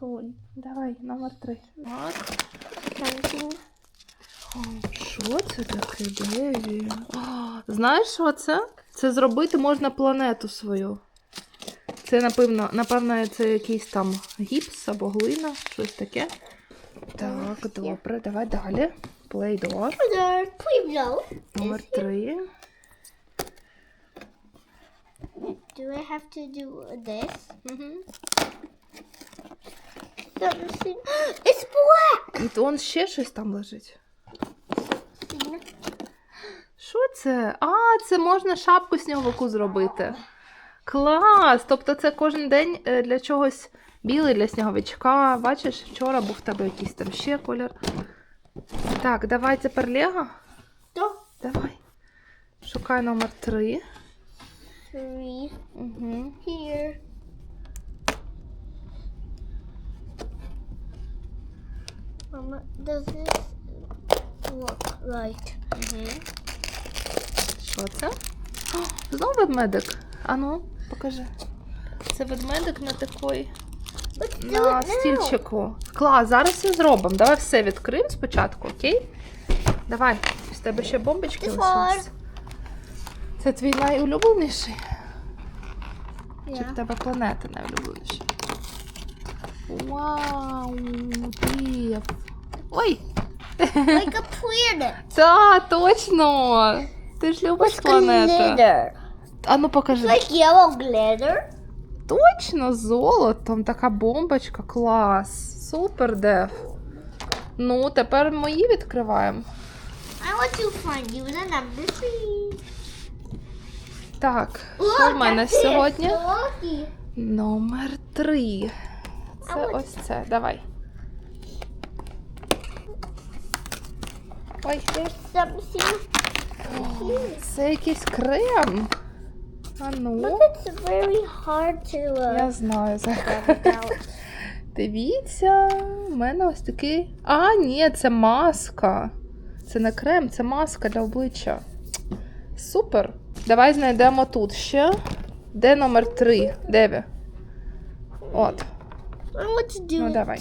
Фон. Давай, номер три. Так. Що це таке, Деві? Знаєш, що це? Це зробити можна планету свою. Це, напевно, напевно, це якийсь там гіпс або глина, щось таке. Так, добре, давай далі. Плейдор. Please no. Номер три. Do I have to do this? Mm-hmm. Something. It's black. І то он ще щось там лежить. Що це? А, це можна шапку сніговику зробити. Клас! Тобто це кожен день е, для чогось білий для сніговичка. Бачиш, вчора був в тебе якийсь там ще колір. Так, давай тепер Лего. No. Давай. Шукай номер три. Three Угу. here. Mama, does this look right? Що це? О, знову ведмедик. Ану, покажи. Це ведмедик на такої. На стільчику. Клас, зараз все зробимо. Давай все відкриємо спочатку, окей? Давай, з тебе ще бомбочки лишились. Це твій найулюбленіший? Чи в тебе планета найулюбленіша? Вау! Ти... Ой! Like a planet. Та, точно! Ти ж любиш glitter? А ну покажи. Like yellow glitter. Точно, золотом, така бомбочка, клас. Супер, Дев. Ну, тепер мої відкриваємо. I want to find you the number three. Так, що в мене сьогодні? Номер три. Це А ось це. Давай. Ой, це якийсь крем. А ну, uh, я знаю, out. Дивіться, у мене ось такий. А, ні, це маска. Це не крем, це маска для обличчя. Супер. Давай знайдемо тут ще. Де номер три? Де ви? От. Want to do Ну it. давай.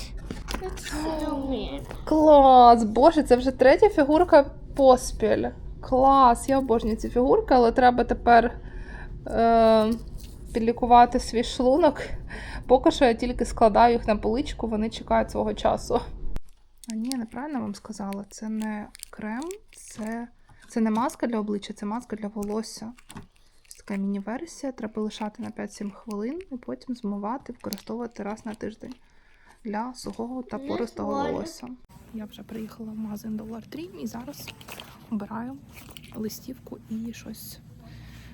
That's snowman. Клас! Боже, це вже третя фігурка поспіль. Клас! Я обожнюю ці фігурки, але треба тепер е, підлікувати свій шлунок. Поки що я тільки складаю їх на поличку, вони чекають свого часу. А ні, неправильно вам сказала. Це не крем, це, це не маска для обличчя, це маска для волосся така міні-версія. Треба лишати на 5-7 хвилин і потім змивати, використовувати раз на тиждень для сухого та пористого волосся. Я вже приїхала в магазин Dollar Tree і зараз обираю листівку і щось.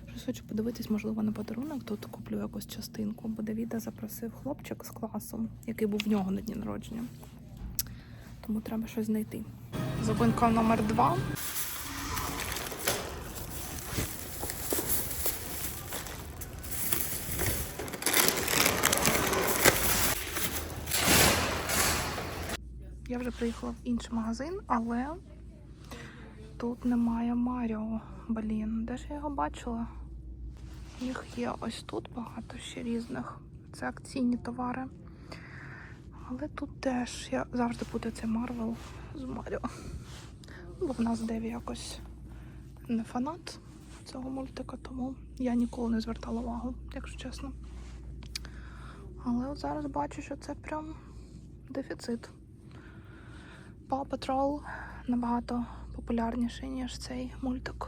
Щось хочу подивитись, можливо, на подарунок. Тут куплю якусь частинку, бо Давіда запросив хлопчик з класу, який був в нього на дні народження. Тому треба щось знайти. Зупинка номер 2 приїхала в інший магазин, але тут немає Маріо. Блін, де ж я його бачила? Їх є ось тут багато ще різних. Це акційні товари. Але тут теж я завжди буду цей Марвел з Маріо. Бо в нас Деві якось не фанат цього мультика, тому я ніколи не звертала увагу, якщо чесно. Але от зараз бачу, що це прям дефіцит. Paw Patrol набагато популярніший, ніж цей мультик.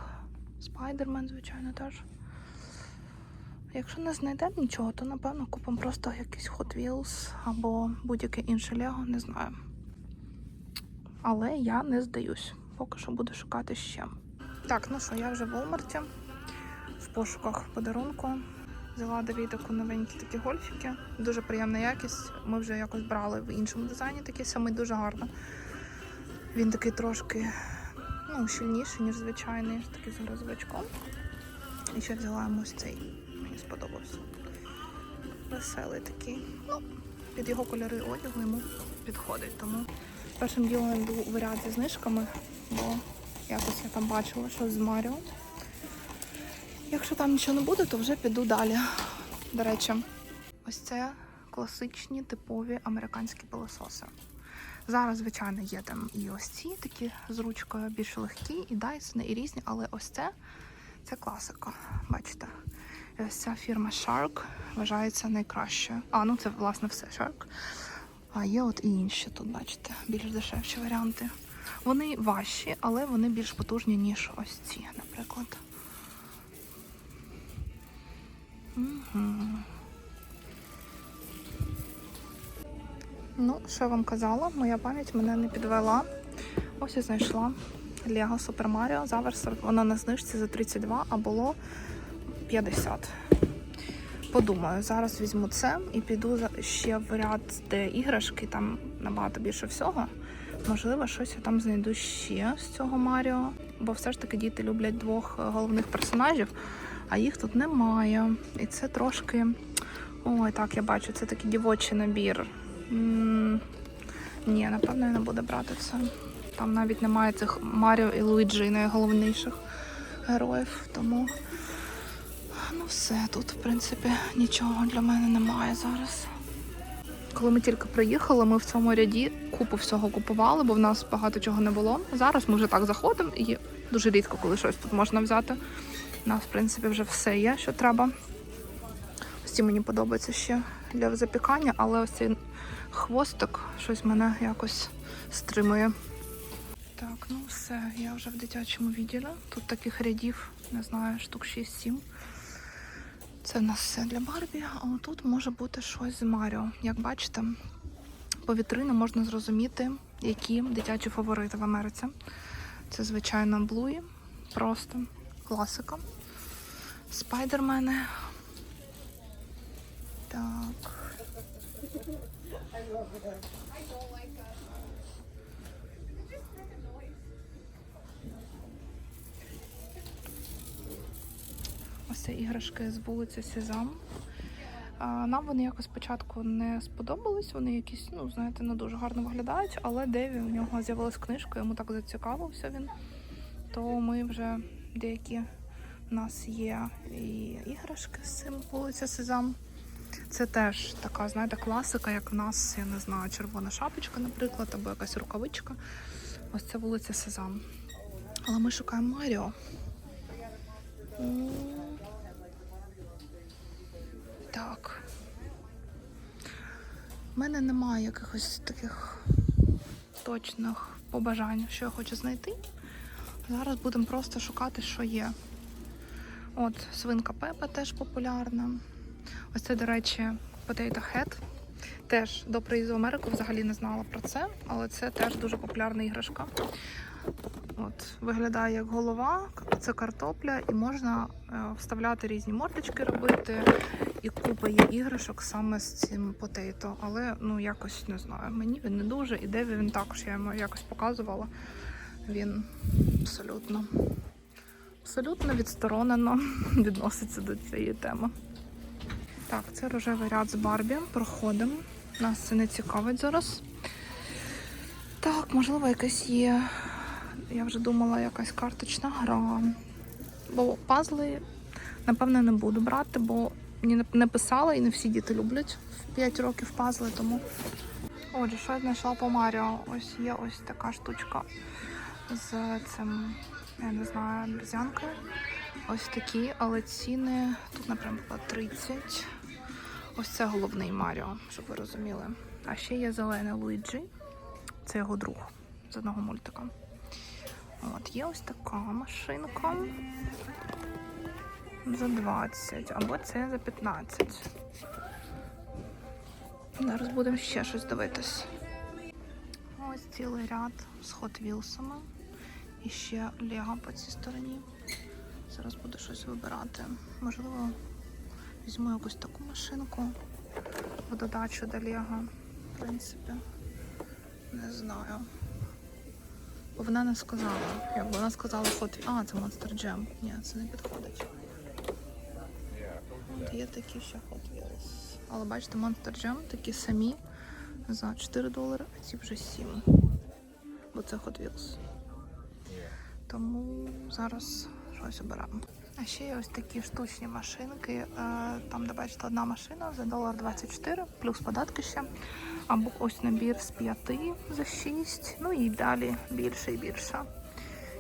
Спайдермен, звичайно, теж. Якщо не знайдемо нічого, то напевно купимо просто якийсь Hot Wheels або будь-яке інше Лего, не знаю. Але я не здаюсь. Поки що буду шукати ще. Так, ну що, я вже в Walmart в пошуках подарунку. Взяла Давідаку новенькі такі гольфіки. Дуже приємна якість. Ми вже якось брали в іншому дизайні такий самий дуже гарно. Він такий трошки ну, щільніший, ніж звичайний, такий з розовичком. І ще взяла йому ось цей. Мені сподобався. Веселий такий. Ну, під його кольори одягу йому підходить. Тому першим ділом я йду в ряд зі знижками, бо якось я там бачила щось з Маріо. Якщо там нічого не буде, то вже піду далі. До речі, ось це класичні типові американські пилососи. Зараз, звичайно, є там і ось ці такі з ручкою більш легкі, і Dyson, і різні, але ось це це класика. Бачите? І ось ця фірма Shark вважається найкращою. А, ну це власне все Shark. А є от і інші тут, бачите, більш дешевші варіанти. Вони важчі, але вони більш потужні, ніж ось ці, наприклад. Угу. Ну, що я вам казала, моя пам'ять мене не підвела. Ось я знайшла Lego Super Mario. Зараз воно на знижці за 32, а було 50. Подумаю, зараз візьму це і піду ще в ряд, де іграшки, там набагато більше всього. Можливо, щось я там знайду ще з цього Маріо, бо все ж таки діти люблять двох е, головних персонажів, а їх тут немає. І це трошки. Ой, так, я бачу, це такий дівочий набір. Ні, напевно, я не буду брати це. Там навіть немає цих Маріо і Луїджі, найголовніших героїв, тому. Ну, все, тут, в принципі, нічого для мене немає зараз. Коли ми тільки приїхали, ми в цьому ряді купу всього купували, бо в нас багато чого не було. Зараз ми вже так заходимо і дуже рідко, коли щось тут можна взяти. У нас, в принципі, вже все є, що треба. Ось мені подобається ще для запікання, але ось цей хвостик щось мене якось стримує. Так, ну все, я вже в дитячому відділі. Тут таких рядів, не знаю, штук 6-7. Це в нас все для Барбі, а тут може бути щось з Маріо. Як бачите, по вітринам можна зрозуміти, які дитячі фаворити в Америці. Це, звичайно, Блуї, просто класика. Спайдермени. Так. Ось це іграшки з вулиці Сезам. Нам вони якось спочатку не сподобались, вони якісь, ну, знаєте, не дуже гарно виглядають, але Деві у нього з'явилась книжка, йому так зацікавився він. То ми вже деякі у нас є і іграшки з цим вулиця Сезам. Це теж така, знаєте, класика, як в нас, я не знаю, червона шапочка, наприклад, або якась рукавичка. Ось це вулиця Сезам. Але ми шукаємо Маріо. Так. У мене немає якихось таких точних побажань, що я хочу знайти. Зараз будемо просто шукати, що є. От, свинка Пепа теж популярна. Ось це, до речі, Potato Head. Теж до приїзду в Америку взагалі не знала про це, але це теж дуже популярна іграшка. От, виглядає як голова, це картопля, і можна е, вставляти різні мордочки робити. І купа є іграшок саме з цим потейто. Але ну якось не знаю. Мені він не дуже. І Деві він також, я йому якось показувала. Він абсолютно, абсолютно відсторонено відноситься до цієї теми. Так, це рожевий ряд з Барбі. Проходимо. Нас це не цікавить зараз. Так, можливо, якась є. Я вже думала, якась карточна гра. Бо пазли, напевно, не буду брати, бо мені не- писали і не всі діти люблять в 5 років пазли, тому. Отже, що я знайшла по Маріо? Ось є ось така штучка з цим, я не знаю, обезьянкою. Ось такі, але ціни тут, наприклад, 30. Ось це головний Маріо, щоб ви розуміли. А ще є зелений Луїджі. Це його друг з одного мультика. От, є ось така машинка за 20, або це за 15. Зараз будемо ще щось дивитись. Ось цілий ряд з Hot Wheels'ами. І ще Лего по цій стороні. Зараз буду щось вибирати. Можливо, візьму якусь таку машинку в додачу до Лего. В принципі, не знаю. Бо вона не сказала. Якби вона сказала Hot А, це Monster Jam. Ні, це не підходить. От є такі ще Hot Wheels. Але бачите, Monster Jam такі самі за 4 долари, а ці вже 7. Бо це Hot Wheels. Тому зараз щось оберемо. А ще є ось такі штучні машинки. е, Там, де бачите, одна машина за долар 24, плюс податки ще. Або ось набір з 5 за 6. Ну і далі більше і більше.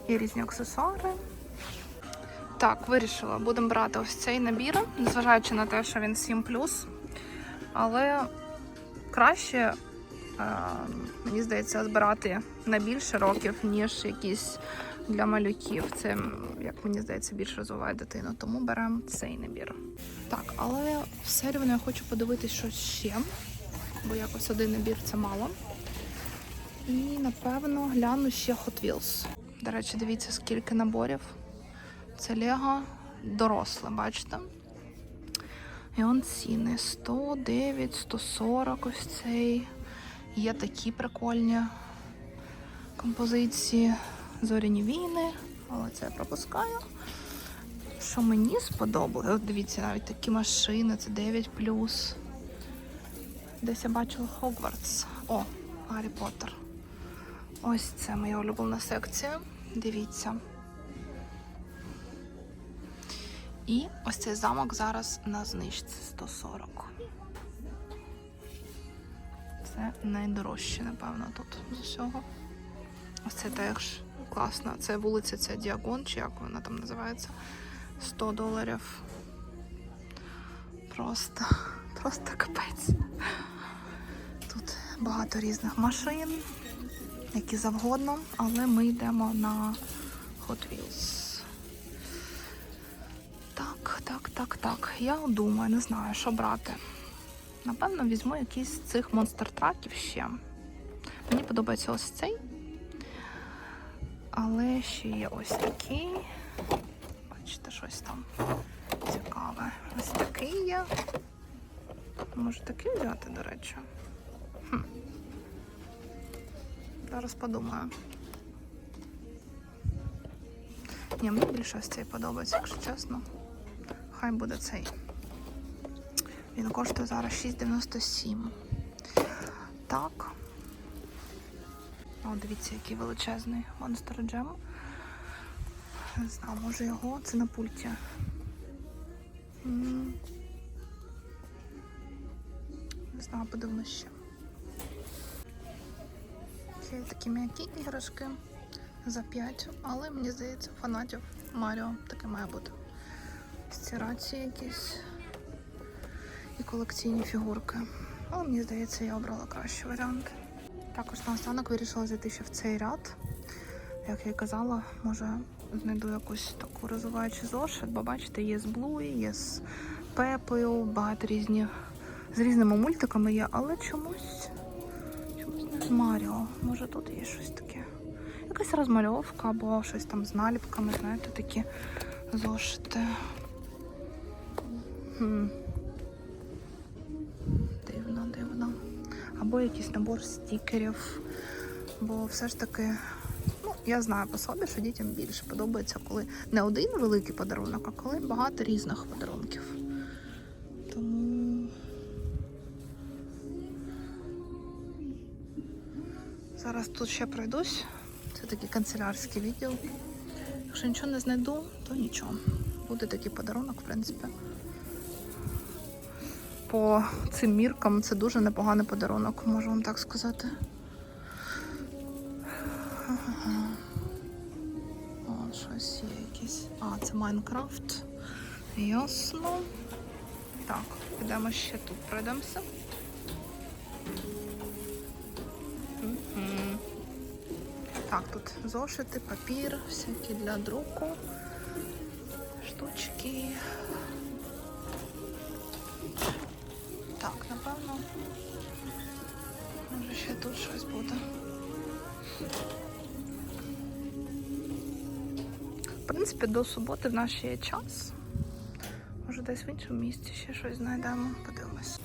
Є різні аксесуари. Так, вирішила, будемо брати ось цей набір, незважаючи на те, що він 7 Але краще, е, мені здається, збирати на більше років, ніж якісь для малюків. Це, як мені здається, більш розвиває дитину. Тому беремо цей набір. Так, але все рівно я хочу подивитися щось ще, бо якось один набір це мало. І напевно гляну ще Hot Wheels. До речі, дивіться, скільки наборів. Це Лего доросле, бачите? І он ціни 109, 140 ось цей. Є такі прикольні композиції зоряні війни, але це я пропускаю. Що мені сподобалось, дивіться, навіть такі машини, це 9 Десь я бачила Хогвартс. О, Гаррі Поттер. Ось це моя улюблена секція. Дивіться. І ось цей замок зараз на знижці 140. Це найдорожче, напевно, тут з усього. Ось це теж класно. Це вулиця ця Діагон, чи як вона там називається. 100 доларів. Просто, просто капець. Тут багато різних машин, які завгодно, але ми йдемо на Hot Wheels. Так, так, так, так. Я думаю, не знаю, що брати. Напевно, візьму якийсь з цих монстр-траків ще. Мені подобається ось цей. Але ще є ось такий. Бачите, щось там цікаве. Ось такий є. Може такий взяти, до речі. Хм. Зараз подумаю. Ні, мені більше ось цей подобається, якщо чесно. Хай буде цей. Він коштує зараз 6,97. Так. О, дивіться, який величезний Monster Jam. Не знаю, може його. Це на пульті. Не знаю, подивимось ще. Є такі м'які іграшки за 5, але мені здається, фанатів Маріо таке має бути. Ці рації якісь і колекційні фігурки. Але мені здається, я обрала кращий варіант. Також наостанок вирішила зайти ще в цей ряд. Як я і казала, може знайду якусь таку розвиваючу зошит, бо бачите, є з Блуї, є з Пепою, багато різних з різними мультиками є, але чомусь, чомусь не з Маріо. Може тут є щось таке. Якась розмальовка або щось там з наліпками, знаєте, такі зошити. Хм. Або якийсь набор стікерів. Бо все ж таки, ну, я знаю по собі, що дітям більше подобається, коли не один великий подарунок, а коли багато різних подарунків. Тому зараз тут ще пройдусь. Це такий канцелярський відділ. Якщо нічого не знайду, то нічого. Буде такий подарунок, в принципі. По цим міркам це дуже непоганий подарунок, можу вам так сказати. О, щось є якесь. А, це Майнкрафт. Ясно. Так, підемо ще тут пройдемося. Так, тут зошити, папір, всякі для друку, штучки. Напевно. Може ще тут щось буде. В принципі, до суботи в нас ще є час. Може десь в іншому місці ще щось знайдемо. Подивимось.